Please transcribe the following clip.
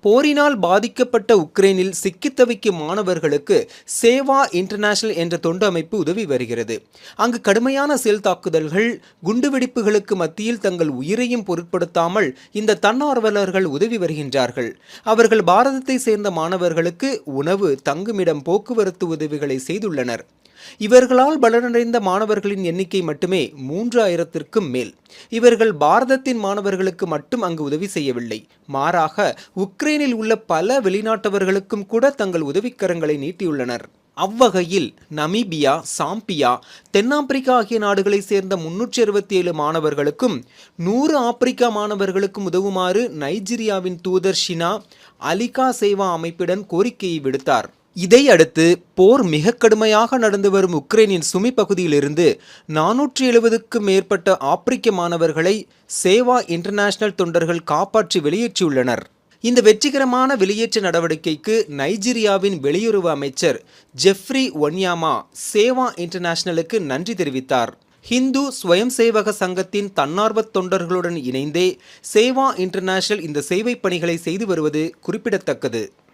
போரினால் பாதிக்கப்பட்ட உக்ரைனில் சிக்கித் தவிக்கும் மாணவர்களுக்கு சேவா இன்டர்நேஷனல் என்ற தொண்டு அமைப்பு உதவி வருகிறது. அங்கு கடுமையான செயல் தாக்குதல்கள் குண்டுவெடிப்புகளுக்கு மத்தியில் தங்கள் உயிரையும் பொருட்படுத்தாமல் இந்த தன்னார்வலர்கள் உதவி வருகின்றார்கள். அவர்கள் பாரதத்தை சேர்ந்த மாணவர்களுக்கு உணவு தங்குமிடம் போக்குவரத்து உதவிகளை செய்துள்ளனர். இவர்களால் பலனடைந்த மாணவர்களின் எண்ணிக்கை மட்டுமே மூன்றாயிரத்திற்கும் மேல். இவர்கள் பாரதத்தின் மாணவர்களுக்கு மட்டும் அங்கு உதவி செய்யவில்லை. மாறாக உக்ரைனில் உள்ள பல வெளிநாட்டவர்களுக்கும் கூட தங்கள் உதவிக்கரங்களை நீட்டியுள்ளனர். அவ்வகையில் நமீபியா சாம்பியா தென்னாப்பிரிக்கா ஆகிய நாடுகளைச் சேர்ந்த முன்னூற்றி அறுபத்தி ஏழு மாணவர்களுக்கும் நூறு ஆப்பிரிக்கா மாணவர்களுக்கும் உதவுமாறு நைஜீரியாவின் தூதர் ஷினா அலிகா சேவா அமைப்பிடம் கோரிக்கையை விடுத்தார். இதை அடுத்து போர் மிக கடுமையாக நடந்து வரும் உக்ரைனின் சுமி பகுதியிலிருந்து நானூற்றி எழுபதுக்கும் மேற்பட்ட ஆப்பிரிக்க மாணவர்களை சேவா இன்டர்நேஷனல் தொண்டர்கள் காப்பாற்றி வெளியேற்றியுள்ளனர். இந்த வெற்றிகரமான வெளியேற்ற நடவடிக்கைக்கு நைஜீரியாவின் வெளியுறவு அமைச்சர் ஜெஃப்ரி ஒன்யாமா சேவா இன்டர்நேஷனலுக்கு நன்றி தெரிவித்தார். ஹிந்து ஸ்வயம் சேவக சங்கத்தின் தன்னார்வ தொண்டர்களுடன் இணைந்தே சேவா இன்டர்நேஷனல் இந்த சேவை பணிகளை செய்து வருவது குறிப்பிடத்தக்கது.